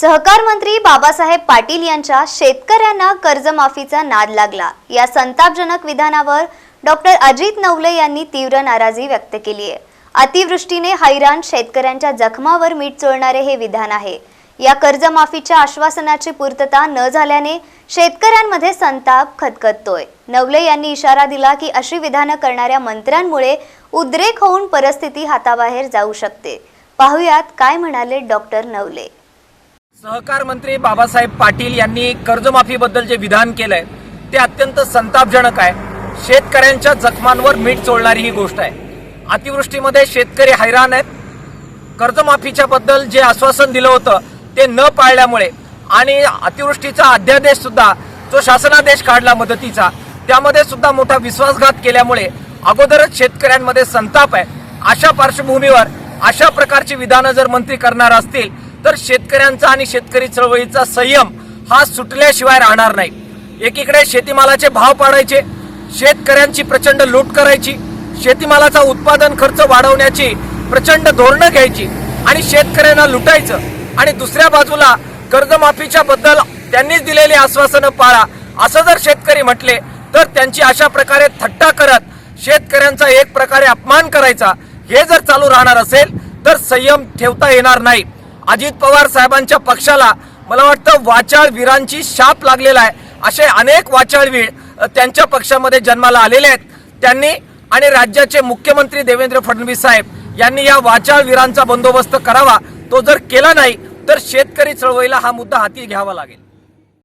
सहकार मंत्री बाबासाहेब पाटील यांच्या शेतकऱ्यांना कर्जमाफीचा नाद लागला. या संतापजनक विधानावर डॉक्टर अजित नवले यांनी तीव्र नाराजी व्यक्त केली आहे. अतिवृष्टीने हैराण शेतकऱ्यांच्या जखमावर मीठ चोळणारे हे विधान आहे. या कर्जमाफीच्या आश्वासनाची पूर्तता न झाल्याने शेतकऱ्यांमध्ये संताप खतखततोय. नवले यांनी इशारा दिला की अशी विधानं करणाऱ्या मंत्र्यांमुळे उद्रेक होऊन परिस्थिती हाताबाहेर जाऊ शकते. पाहुयात काय म्हणाले डॉक्टर नवले. सहकार मंत्री बाबासाहेब पाटील यांनी कर्जमाफीबद्दल जे विधान केलंय ते अत्यंत संतापजनक आहे. शेतकऱ्यांच्या जखमांवर मीठ चोळणारी ही गोष्ट आहे. अतिवृष्टीमध्ये शेतकरी हैराण आहेत. कर्जमाफीच्या बद्दल जे आश्वासन दिलं होतं ते न पाळल्यामुळे आणि अतिवृष्टीचा अध्यादेश सुद्धा जो शासनादेश काढला मदतीचा त्यामध्ये सुद्धा मोठा विश्वासघात केल्यामुळे अगोदरच शेतकऱ्यांमध्ये संताप आहे. अशा पार्श्वभूमीवर अशा प्रकारची विधानं जर मंत्री करणार असतील तर शेतकऱ्यांचा आणि शेतकरी चळवळीचा संयम हा सुटल्याशिवाय राहणार नाही. एकीकडे शेतीमालाचे भाव पाडायचे शेतकऱ्यांची प्रचंड लूट करायची शेतीमालाचा उत्पादन खर्च वाढवण्याची प्रचंड धोरणं घ्यायची आणि शेतकऱ्यांना लुटायचं आणि दुसऱ्या बाजूला कर्जमाफीच्या बद्दल त्यांनीच दिलेली आश्वासनं पाळा असं जर शेतकरी म्हटले तर त्यांची अशा प्रकारे थट्टा करत शेतकऱ्यांचा एक प्रकारे अपमान करायचा हे जर चालू राहणार असेल तर संयम ठेवता येणार नाही. अजित पवार साहेबांच्या पक्षाला मला वाटतं वाचाळवीरांची शाप लागलेला आहे. असे अनेक वाचाळवीर त्यांच्या पक्षामध्ये जन्माला आलेले आहेत. त्यांनी आणि राज्याचे मुख्यमंत्री देवेंद्र फडणवीस साहेब यांनी या वाचाळवीरांचा बंदोबस्त करावा. तो जर केला नाही तर शेतकरी चळवळीला हा मुद्दा हाती घ्यावा लागेल.